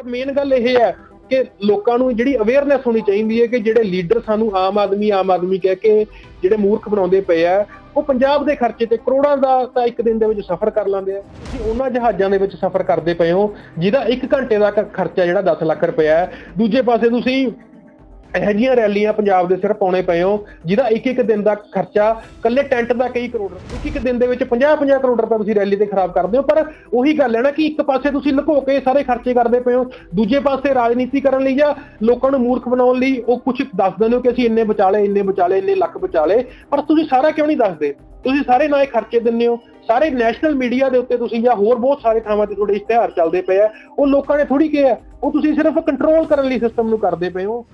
ਪਰ ਮੇਨ ਗੱਲ ਇਹ ਹੈ ਕਿ ਲੋਕਾਂ ਨੂੰ ਜਿਹੜੀ ਅਵੇਅਰਨੈਸ ਹੋਣੀ ਚਾਹੀਦੀ ਹੈ ਕਿ ਜਿਹੜੇ ਲੀਡਰ ਸਾਨੂੰ ਆਮ ਆਦਮੀ ਆਮ ਆਦਮੀ ਕਹਿ ਕੇ ਜਿਹੜੇ ਮੂਰਖ ਬਣਾਉਂਦੇ ਪਏ ਆ, ਉਹ ਪੰਜਾਬ ਦੇ ਖਰਚੇ ਤੇ ਕਰੋੜਾਂ ਦਾ ਤਾਂ ਇੱਕ ਦਿਨ ਦੇ ਵਿੱਚ ਸਫ਼ਰ ਕਰ ਲੈਂਦੇ ਆ। ਤੁਸੀਂ ਉਹਨਾਂ ਜਹਾਜ਼ਾਂ ਦੇ ਵਿੱਚ ਸਫ਼ਰ ਕਰਦੇ ਪਏ ਹੋ, ਜਿਹਦਾ 1 ਘੰਟੇ ਦਾ ਖਰਚਾ ਜਿਹੜਾ 10 ਲੱਖ ਰੁਪਇਆ ਹੈ, ਦੂਜੇ ਪਾਸੇ ਤੁਸੀਂ ਇਹੋ ਜਿਹੀਆਂ ਰੈਲੀਆਂ ਪੰਜਾਬ ਦੇ ਸਿਰ ਪਾਉਣੇ ਪਏ ਹੋ, ਜਿਹਦਾ ਇੱਕ ਇੱਕ ਦਿਨ ਦਾ ਖਰਚਾ ਕੱਲੇ ਟੈਂਟ ਦਾ ਕਈ ਕਰੋੜ ਇੱਕ ਇੱਕ ਦਿਨ ਦੇ ਵਿੱਚ 50-50 ਕਰੋੜ ਰੁਪਏ ਤੁਸੀਂ ਰੈਲੀ ਤੇ ਖਰਾਬ ਕਰਦੇ ਹੋ, ਪਰ ਉਹੀ ਗੱਲ ਹੈ ਨਾ ਕਿ ਇੱਕ ਪਾਸੇ ਤੁਸੀਂ ਲੁਕੋ ਕੇ ਸਾਰੇ ਖਰਚੇ ਕਰਦੇ ਪਏ ਹੋ, ਦੂਜੇ ਪਾਸੇ ਰਾਜਨੀਤੀ ਕਰਨ ਲਈ ਜਾਂ ਲੋਕਾਂ ਨੂੰ ਮੂਰਖ ਬਣਾਉਣ ਲਈ ਉਹ ਕੁਝ ਦੱਸ ਦਿੰਦੇ ਹੋ ਕਿ ਅਸੀਂ ਇੰਨੇ ਬਚਾਲੇ ਇੰਨੇ ਬਚਾਲੇ, ਇੰਨੇ ਲੱਖ ਬਚਾਲੇ, ਪਰ ਤੁਸੀਂ ਸਾਰਾ ਕਿਉਂ ਨਹੀਂ ਦੱਸਦੇ? ਤੁਸੀਂ ਸਾਰੇ ਨਾ ਇਹ ਖਰਚੇ ਦਿੰਦੇ ਹੋ। ਸਾਰੇ ਨੈਸ਼ਨਲ ਮੀਡੀਆ ਦੇ ਉੱਤੇ ਤੁਸੀਂ ਜਾਂ ਹੋਰ ਬਹੁਤ ਸਾਰੇ ਥਾਵਾਂ ਤੇ ਤੁਹਾਡੇ ਇਸ਼ਤਿਹਾਰ ਚੱਲਦੇ ਪਏ ਆ। ਉਹ ਲੋਕਾਂ ਨੇ ਥੋੜੀ ਕਿਹਾ। ਉਹ ਤੁਸੀਂ ਸਿਰਫ ਕੰਟਰੋਲ ਕਰਨ ਲਈ ਸਿਸਟਮ ਨੂੰ ਕਰਦੇ ਪਏ ਹੋ।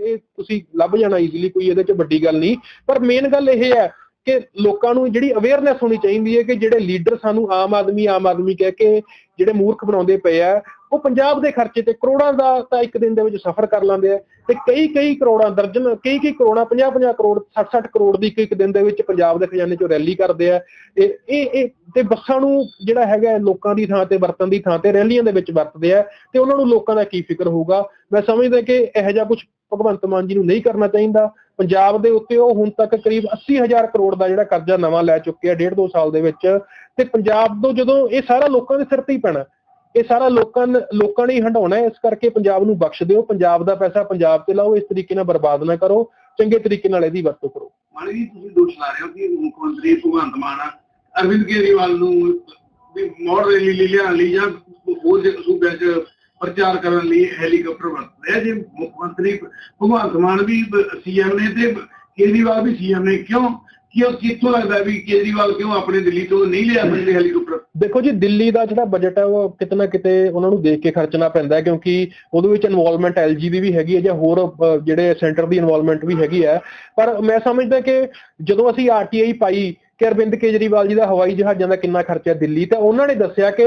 ਇਹ ਤੁਸੀਂ ਲੱਭ ਜਾਣਾ ਈਜ਼ੀਲੀ ਕੋਈ ਇਹਦੇ ਚ ਵੱਡੀ ਗੱਲ ਨਹੀਂ। ਪਰ ਮੇਨ ਗੱਲ ਇਹ ਹੈ ਕਿ ਲੋਕਾਂ ਨੂੰ ਜਿਹੜੀ ਅਵੇਅਰਨੈਸ ਹੋਣੀ ਚਾਹੀਦੀ ਹੈ ਕਿ ਜਿਹੜੇ ਲੀਡਰ ਸਾਨੂੰ ਆਮ ਆਦਮੀ ਆਮ ਆਦਮੀ ਕਹਿ ਕੇ ਜਿਹੜੇ ਮੂਰਖ ਬਣਾਉਂਦੇ ਪਏ ਆ ਉਹ ਪੰਜਾਬ ਦੇ ਖਰਚੇ ਤੇ ਕਰੋੜਾਂ ਦਾ ਤਾਂ ਇੱਕ ਦਿਨ ਦੇ ਵਿੱਚ ਸਫ਼ਰ ਕਰ ਲੈਂਦੇ ਆ ਤੇ ਕਈ ਕਈ ਕਰੋੜਾਂ ਦਰਜਨ, ਕਈ ਕਈ ਕਰੋੜਾਂ 50 50 ਕਰੋੜ 60 60 ਕਰੋੜ ਦੀ ਇੱਕ ਇੱਕ ਦਿਨ ਦੇ ਵਿੱਚ ਪੰਜਾਬ ਦੇ ਖਜ਼ਾਨੇ ਚੋਂ ਰੈਲੀ ਕਰਦੇ ਆ। ਇਹ ਇਹ ਤੇ ਬੱਸਾਂ ਨੂੰ ਜਿਹੜਾ ਹੈਗਾ ਲੋਕਾਂ ਦੀ ਥਾਂ ਤੇ, ਵਰਤਣ ਦੀ ਥਾਂ ਤੇ ਰੈਲੀਆਂ ਦੇ ਵਿੱਚ ਵਰਤਦੇ ਆ ਤੇ ਉਹਨਾਂ ਨੂੰ ਲੋਕਾਂ ਦਾ ਕੀ ਫਿਕਰ ਹੋਊਗਾ? ਮੈਂ ਸਮਝਦਾ ਕਿ ਇਹੋ ਜਿਹਾ ਕੁਝ ਭਗਵੰਤ ਮਾਨ ਜੀ ਨੂੰ ਨਹੀਂ ਕਰਨਾ ਚਾਹੀਦਾ। ਪੰਜਾਬ ਦੇ ਉੱਤੇ ਉਹ ਹੁਣ ਤੱਕ ਕਰੀਬ 80000 ਕਰੋੜ ਦਾ ਜਿਹੜਾ ਕਰਜ਼ਾ ਨਵਾਂ ਲੈ ਚੁੱਕੇ ਆ ਡੇਢ ਦੋ ਸਾਲ ਦੇ ਵਿੱਚ। ਤੇ ਪੰਜਾਬ ਤੋਂ ਜਦੋਂ ਇਹ ਸਾਰਾ ਲੋਕਾਂ ਦੇ ਸਿਰ ਤੇ ਹੀ ਪੈਣਾ ਇਹ ਸਾਰਾ ਲੋਕਾਂ ਲੋਕਾਂ ਨੇ ਹੀ ਹੰਡਾਉਣਾ ਹੈ। ਇਸ ਕਰਕੇ ਪੰਜਾਬ ਨੂੰ ਬਖਸ਼ ਦਿਓ ਪੰਜਾਬ ਦਾ ਪੈਸਾ ਪੰਜਾਬ ਤੇ ਲਾਓ। ਇਸ ਤਰੀਕੇ ਨਾਲ ਬਰਬਾਦ ਨਾ ਕਰੋ। ਚੰਗੇ ਤਰੀਕੇ ਨਾਲ ਇਹਦੀ ਵਰਤੋਂ ਕਰੋ। ਮਾਨ ਜੀ ਤੁਸੀਂ ਦੋਸ਼ ਲਾ ਰਹੇ ਹੋ ਕਿ ਮੁੱਖ ਮੰਤਰੀ ਭਗਵੰਤ ਮਾਨ ਅਰਵਿੰਦ ਕੇਜਰੀਵਾਲ ਨੂੰ ਵੀ ਮੋੜ ਰੈਲੀ ਲਈ ਲਿਆਉਣ ਲਈ ਜਾਂ ਹੋਰ ਜੇ ਸੂਬਿਆਂ 'ਚ ਪ੍ਰਚਾਰ ਕਰਨ ਲਈ ਹੈਲੀਕਾਪਟਰ ਵਰਤਦੇ ਆ। ਜੇ ਮੁੱਖ ਮੰਤਰੀ ਭਗਵੰਤ ਮਾਨ ਵੀ ਸੀਐਮ ਨੇ ਤੇ ਕੇਜਰੀਵਾਲ ਵੀ ਸੀਐਮ ਨੇ, ਕਿਉਂ ਕਿਉਂ ਕਿੱਥੋਂ ਲੱਗਦਾ ਵੀ ਕੇਜਰੀਵਾਲ ਕਿਉਂ ਆਪਣੇ ਦਿੱਲੀ ਤੋਂ ਨਹੀਂ ਲਿਆ ਸਕਦੇ ਹੈਲੀਕਾਪਟਰ ਦੇਖੋ ਜੀ, ਦਿੱਲੀ ਦਾ ਜਿਹੜਾ ਬਜਟ ਹੈ, ਉਹ ਕਿਤੇ ਨਾ ਕਿਤੇ ਉਹਨਾਂ ਨੂੰ ਦੇਖ ਕੇ ਖਰਚਣਾ ਪੈਂਦਾ ਕਿਉਂਕਿ ਉਹਦੇ ਵਿੱਚ ਇਨਵੋਲਵਮੈਂਟ ਐਲਜੀ ਦੀ ਵੀ ਹੈਗੀ ਹੈ ਜਾਂ ਹੋਰ ਜਿਹੜੇ ਸੈਂਟਰ ਦੀ ਇਨਵੋਲਵਮੈਂਟ ਵੀ ਹੈਗੀ ਹੈ। ਪਰ ਮੈਂ ਸਮਝਦਾ ਕਿ ਜਦੋਂ ਅਸੀਂ ਆਰਟੀਆਈ ਪਾਈ, ਕਿ ਅਰਵਿੰਦ ਕੇਜਰੀਵਾਲ ਜੀ ਦਾ ਹਵਾਈ ਜਹਾਜ਼ਾਂ ਦਾ ਕਿੰਨਾ ਖਰਚਾ ਦਿੱਲੀ, ਤਾਂ ਉਹਨਾਂ ਨੇ ਦੱਸਿਆ ਕਿ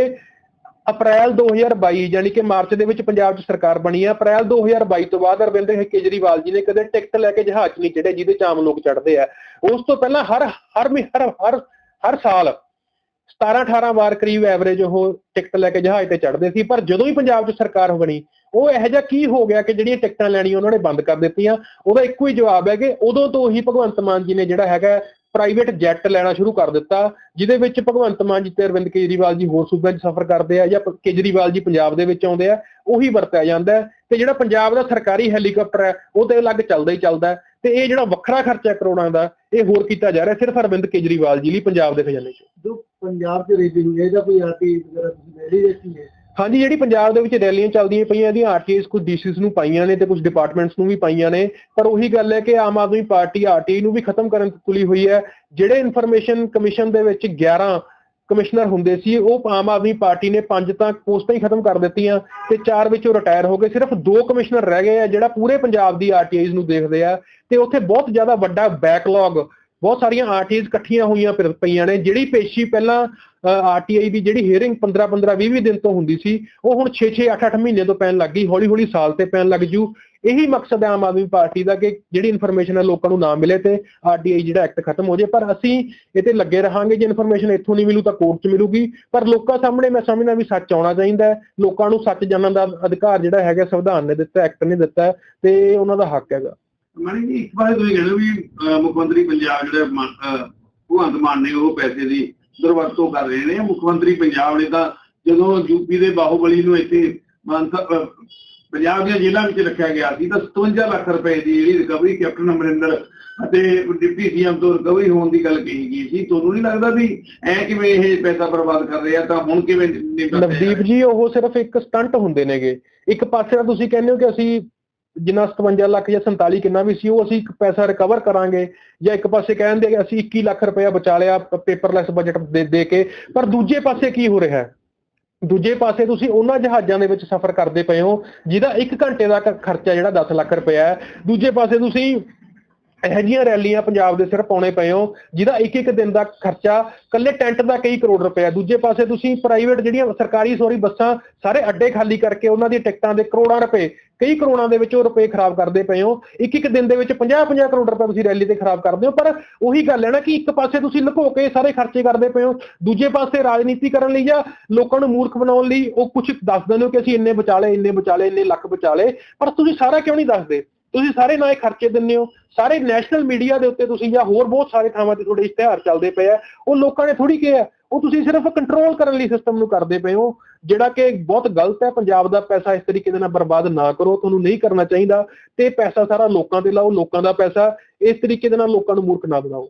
ਅਪ੍ਰੈਲ 2022 ਯਾਨੀ ਕਿ ਮਾਰਚ ਦੇ ਵਿੱਚ ਪੰਜਾਬ 'ਚ ਸਰਕਾਰ ਬਣੀ ਹੈ ਅਪ੍ਰੈਲ 2022 ਤੋਂ ਬਾਅਦ ਅਰਵਿੰਦ ਕੇਜਰੀਵਾਲ ਜੀ ਨੇ ਕਦੇ ਟਿਕਟ ਲੈ ਕੇ ਜਹਾਜ਼ ਨਹੀਂ ਚੜੇ ਜਿਹਦੇ 'ਚ ਆਮ ਲੋਕ ਚੜ੍ਹਦੇ ਆ। ਉਸ ਤੋਂ ਪਹਿਲਾਂ ਹਰ ਹਰ ਮਹੀ- ਹਰ ਹਰ ਹਰ ਸਾਲ 17 18 ਵਾਰ ਕਰੀਬ ਐਵਰੇਜ ਉਹ ਟਿਕਟ ਲੈ ਕੇ ਜਹਾਜ਼ ਤੇ ਚੜ੍ਹਦੇ ਸੀ। ਪਰ ਜਦੋਂ ਹੀ ਪੰਜਾਬ 'ਚ ਸਰਕਾਰ ਬਣੀ, ਉਹ ਇਹੋ ਜਿਹਾ ਕੀ ਹੋ ਗਿਆ ਕਿ ਜਿਹੜੀਆਂ ਟਿਕਟਾਂ ਲੈਣੀਆਂ ਉਹਨਾਂ ਨੇ ਬੰਦ ਕਰ ਦਿੱਤੀਆਂ? ਉਹਦਾ ਇੱਕੋ ਹੀ ਜਵਾਬ ਹੈ ਕਿ ਉਦੋਂ ਤੋਂ ਹੀ ਭਗਵੰਤ ਮਾਨ ਜੀ ਨੇ ਜਿਹੜਾ ਹੈਗਾ ਪ੍ਰਾਈਵੇਟ ਜੈਟ ਲੈਣਾ ਸ਼ੁਰੂ ਕਰ ਦਿੱਤਾ, ਜਿਹਦੇ ਵਿੱਚ ਭਗਵੰਤ ਮਾਨ ਜੀ ਤੇ ਅਰਵਿੰਦ ਕੇਜਰੀਵਾਲ ਜੀ ਹੋਰ ਸੂਬਿਆਂ 'ਚ ਸਫ਼ਰ ਕਰਦੇ ਆ ਜਾਂ ਕੇਜਰੀਵਾਲ ਜੀ ਪੰਜਾਬ ਦੇ ਵਿੱਚ ਆਉਂਦੇ ਆ, ਉਹੀ ਵਰਤਿਆ ਜਾਂਦਾ ਤੇ ਜਿਹੜਾ ਪੰਜਾਬ ਦਾ ਸਰਕਾਰੀ ਹੈਲੀਕਾਪਟਰ ਹੈ, ਉਹ ਤੇ ਅਲੱਗ ਚੱਲਦਾ ਹੀ ਚੱਲਦਾ ਤੇ ਇਹ ਜਿਹੜਾ ਵੱਖਰਾ ਖਰਚਾ ਕਰੋੜਾਂ ਦਾ, ਇਹ ਹੋਰ ਕੀਤਾ ਜਾ ਰਿਹਾ, ਸਿਰਫ ਅਰਵਿੰਦ ਕੇਜਰੀਵਾਲ ਜੀ ਲਈ ਪੰਜਾਬ ਦੇ ਖਜ਼ਾਨੇ 'ਚ। ਜੋ ਪੰਜਾਬ ਚ ਰੇਡੀ ਹੈ ਜਾਂ ਕੋਈ ਆਰਟੀ ਵਗੈਰਾ ਤੁਸੀਂ ਰੈਲੀ ਹੈ? ਹਾਂਜੀ, ਜਿਹੜੀ ਪੰਜਾਬ ਦੇ ਵਿੱਚ ਰੈਲੀਆਂ ਚੱਲਦੀਆਂ ਪਈਆਂ, ਇਹਦੀਆਂ ਆਰਟੀਆਈਸ ਕੁਝ ਡੀਸੀਸ ਨੂੰ ਪਾਈਆਂ ਨੇ ਤੇ ਕੁਝ ਡਿਪਾਰਟਮੈਂਟਸ ਨੂੰ ਵੀ ਪਾਈਆਂ ਨੇ। ਪਰ ਉਹੀ ਗੱਲ ਹੈ ਕਿ ਆਮ ਆਦਮੀ ਪਾਰਟੀ ਆਰਟੀਆਈ ਨੂੰ ਵੀ ਖਤਮ ਕਰਨ ਤੇ ਤੁਲੀ ਹੋਈ ਹੈ। ਜਿਹੜੇ ਇਨਫੋਰਮੇਸ਼ਨ ਕਮਿਸ਼ਨ ਦੇ ਵਿੱਚ 11 ਕਮਿਸ਼ਨਰ ਹੁੰਦੇ ਸੀ, ਉਹ ਆਮ ਆਦਮੀ ਪਾਰਟੀ ਨੇ ਪੰਜ ਤਾਂ ਪੋਸਟਾਂ ਹੀ ਖਤਮ ਕਰ ਦਿੱਤੀਆਂ ਤੇ ਚਾਰ ਵਿੱਚੋਂ ਰਿਟਾਇਰ ਹੋ ਗਏ। ਸਿਰਫ ਦੋ ਕਮਿਸ਼ਨਰ ਰਹਿ ਗਏ ਆ, ਜਿਹੜਾ ਪੂਰੇ ਪੰਜਾਬ ਦੀ ਆਰਟੀਆਈਸ ਨੂੰ ਦੇਖਦੇ ਆ ਤੇ ਉੱਥੇ ਬਹੁਤ ਜ਼ਿਆਦਾ ਵੱਡਾ ਬੈਕਲੌਗ ਬਹੁਤ ਸਾਰੀਆਂ ਆਰਟੀਆਈਸ ਇਕੱਠੀਆਂ ਹੋਈਆਂ ਫਿਰ- ਪਈਆਂ ਨੇ, ਜਿਹੜੀ ਪੇਸ਼ੀ ਪਹਿਲਾਂ ਆਰਟੀਆਈ ਦੀ ਜਿਹੜੀ ਹੀਅਰਿੰਗ 15 15 20 20 ਦਿਨ ਤੋਂ ਹੁੰਦੀ ਸੀ, ਉਹ ਹੁਣ 6 6 8 8 ਮਹੀਨੇ ਤੋਂ ਪੈਣ ਲੱਗ ਗਈ, ਹੌਲੀ ਹੌਲੀ ਸਾਲ ਤੇ ਪੈਣ ਲੱਗ ਜੂ। ਇਹੀ ਮਕਸਦ ਹੈ ਆਮ ਆਦਮੀ ਪਾਰਟੀ ਦਾ ਕਿ ਜਿਹੜੀ ਇਨਫੋਰਮੇਸ਼ਨ ਹੈ ਲੋਕਾਂ ਨੂੰ ਨਾ ਮਿਲੇ ਤੇ ਆਰਟੀਆਈ ਜਿਹੜਾ ਐਕਟ ਖਤਮ ਹੋ ਜਾਏ ਪਰ ਅਸੀਂ ਇਹ ਤੇ ਲੱਗੇ ਰਹਾਂਗੇ, ਜੇ ਇਨਫੋਰਮੇਸ਼ਨ ਇੱਥੋਂ ਨਹੀਂ ਮਿਲੂ ਤਾਂ ਕੋਰਟ 'ਚ ਮਿਲੂਗੀ। ਪਰ ਲੋਕਾਂ ਸਾਹਮਣੇ ਮੈਂ ਸਮਝਦਾ ਵੀ ਸੱਚ ਆਉਣਾ ਚਾਹੀਦਾ ਹੈ। ਲੋਕਾਂ ਨੂੰ ਸੱਚ ਜਾਣਨ ਦਾ ਅਧਿਕਾਰ ਜਿਹੜਾ ਹੈਗਾ ਸੰਵਿਧਾਨ ਨੇ ਦਿੱਤਾ ਐਕਟ ਨੇ ਦਿੱਤਾ ਤੇ ਉਹਨਾਂ ਦਾ ਹੱਕ ਹੈਗਾ। ਮਾਨੀ ਜੀ, ਇੱਕ ਵਾਰ ਤੁਸੀਂ ਕਹਿੰਦੇ ਵੀ ਮੁੱਖ ਮੰਤਰੀ ਪੰਜਾਬ ਜਿਹੜੇ ਭਗਵੰਤ ਮਾਨ ਨੇ ਉਹ ਪੈਸੇ ਦੀ ਦੁਰਵਰਤੋਂ ਕਰ ਰਹੇ ਨੇ ਮੁੱਖ ਮੰਤਰੀ ਪੰਜਾਬ ਨੇ ਤਾਂ ਜਦੋਂ ਯੂਪੀ ਦੇ ਬਾਹੂਬਲੀ ਨੂੰ ਇੱਥੇ ਪੰਜਾਬ ਦੀਆਂ ਜੇਲ੍ਹਾਂ ਵਿੱਚ ਰੱਖਿਆ ਗਿਆ ਸੀ ਤਾਂ 57 ਲੱਖ ਰੁਪਏ ਦੀ ਜਿਹੜੀ ਰਿਕਵਰੀ ਕੈਪਟਨ ਅਮਰਿੰਦਰ ਅਤੇ ਡਿਪਟੀ ਸੀਐਮ ਤੋਂ ਰਿਕਵਰੀ ਹੋਣ ਦੀ ਗੱਲ ਕਹੀ ਗਈ ਸੀ। ਤੁਹਾਨੂੰ ਨਹੀਂ ਲੱਗਦਾ ਵੀ ਐ ਕਿਵੇਂ ਇਹ ਪੈਸਾ ਬਰਬਾਦ ਕਰ ਰਹੇ ਆ ਤਾਂ ਹੁਣ ਕਿਵੇਂ ਨਵਦੀਪ ਜੀ, ਉਹ ਸਿਰਫ ਇੱਕ ਸਟੰਟ ਹੁੰਦੇ ਨੇਗੇ। ਇੱਕ ਪਾਸੇ ਤਾਂ ਤੁਸੀਂ ਕਹਿੰਦੇ ਹੋ ਕਿ ਅਸੀਂ ਜਿੰਨਾ 57 ਲੱਖ ਜਾਂ 47 ਕਿੰਨਾ ਵੀ ਸੀ, ਉਹ ਅਸੀਂ ਇੱਕ ਪੈਸਾ ਰਿਕਵਰ ਕਰਾਂਗੇ ਜਾਂ ਇੱਕ ਪਾਸੇ ਕਹਿੰਦੇ ਕਿ ਅਸੀਂ 21 ਲੱਖ ਰੁਪਇਆ ਬਚਾ ਲਿਆ ਪੇਪਰਲੈਸ ਬਜਟ ਦੇ ਦੇ ਕੇ, ਪਰ ਦੂਜੇ ਪਾਸੇ ਕੀ ਹੋ ਰਿਹਾ? ਹੈ ਦੂਜੇ ਪਾਸੇ ਤੁਸੀਂ ਉਹਨਾਂ ਜਹਾਜ਼ਾਂ ਦੇ ਵਿੱਚ ਸਫ਼ਰ ਕਰਦੇ ਪਏ ਹੋ, ਜਿਹਦਾ 1 ਘੰਟੇ ਦਾ ਖਰਚਾ ਜਿਹੜਾ 10 ਲੱਖ ਰੁਪਇਆ ਹੈ। ਦੂਜੇ ਪਾਸੇ ਤੁਸੀਂ ਇਹੋ ਜਿਹੀਆਂ ਰੈਲੀਆਂ ਪੰਜਾਬ ਦੇ ਸਿਰ ਪਾਉਣੇ ਪਏ ਹੋ, ਜਿਹਦਾ ਇੱਕ ਇੱਕ ਦਿਨ ਦਾ ਖਰਚਾ ਕੱਲੇ ਟੈਂਟ ਦਾ ਕਈ ਕਰੋੜ ਰੁਪਏ ਦੂਜੇ ਪਾਸੇ ਤੁਸੀਂ ਪ੍ਰਾਈਵੇਟ ਜਿਹੜੀਆਂ ਸਰਕਾਰੀ ਸੋਰੀ ਬੱਸਾਂ ਸਾਰੇ ਅੱਡੇ ਖਾਲੀ ਕਰਕੇ ਉਹਨਾਂ ਦੀ ਟਿਕਟਾਂ ਦੇ ਕਰੋੜਾਂ ਰੁਪਏ, ਕਈ ਕਰੋੜਾਂ ਦੇ ਵਿੱਚ ਉਹ ਰੁਪਏ ਖਰਾਬ ਕਰਦੇ ਪਏ ਹੋ। ਇੱਕ ਇੱਕ ਦਿਨ ਦੇ ਵਿੱਚ 50-50 ਕਰੋੜ ਰੁਪਏ ਤੁਸੀਂ ਰੈਲੀ ਤੇ ਖਰਾਬ ਕਰਦੇ ਹੋ। ਪਰ ਉਹੀ ਗੱਲ ਹੈ ਨਾ ਕਿ ਇੱਕ ਪਾਸੇ ਤੁਸੀਂ ਲੁਕੋ ਕੇ ਸਾਰੇ ਖਰਚੇ ਕਰਦੇ ਪਏ ਹੋ, ਦੂਜੇ ਪਾਸੇ ਰਾਜਨੀਤੀ ਕਰਨ ਲਈ ਜਾਂ ਲੋਕਾਂ ਨੂੰ ਮੂਰਖ ਬਣਾਉਣ ਲਈ ਉਹ ਕੁਝ ਦੱਸ ਦਿੰਦੇ ਹੋ ਕਿ ਅਸੀਂ ਇੰਨੇ ਬਚਾ ਲਏ ਇੰਨੇ ਬਚਾਲੇ, ਇੰਨੇ ਲੱਖ ਬਚਾ ਲਏ ਪਰ ਤੁਸੀਂ ਸਾਰਾ ਕਿਉਂ ਨਹੀਂ ਦੱਸਦੇ? ਤੁਸੀਂ ਸਾਰੇ ਨਾ ਇਹ ਖਰਚੇ ਦਿੰਦੇ ਹੋ। ਸਾਰੇ ਨੈਸ਼ਨਲ ਮੀਡੀਆ ਦੇ ਉੱਤੇ ਤੁਸੀਂ ਜਾਂ ਹੋਰ ਬਹੁਤ ਸਾਰੇ ਥਾਵਾਂ ਤੇ ਤੁਹਾਡੇ ਇਸ਼ਤਿਹਾਰ ਚੱਲਦੇ ਪਏ ਆ। ਉਹ ਲੋਕਾਂ ਨੇ ਥੋੜੀ ਕਿਹਾ। ਉਹ ਤੁਸੀਂ ਸਿਰਫ ਕੰਟਰੋਲ ਕਰਨ ਲਈ ਸਿਸਟਮ ਨੂੰ ਕਰਦੇ ਪਏ ਹੋ। ਜਿਹੜਾ ਕਿ ਬਹੁਤ ਗਲਤ ਹੈ। ਪੰਜਾਬ ਦਾ ਪੈਸਾ ਇਸ ਤਰੀਕੇ ਦੇ ਨਾਲ ਬਰਬਾਦ ਨਾ ਕਰੋ। ਤੁਹਾਨੂੰ ਨਹੀਂ ਕਰਨਾ ਚਾਹੀਦਾ। ਤੇ ਪੈਸਾ ਸਾਰਾ ਲੋਕਾਂ ਤੇ ਲਾਓ। ਲੋਕਾਂ ਦਾ ਪੈਸਾ ਇਸ ਤਰੀਕੇ ਦੇ ਨਾਲ ਲੋਕਾਂ ਨੂੰ ਮੂਰਖ ਨਾ ਬਣਾਓ।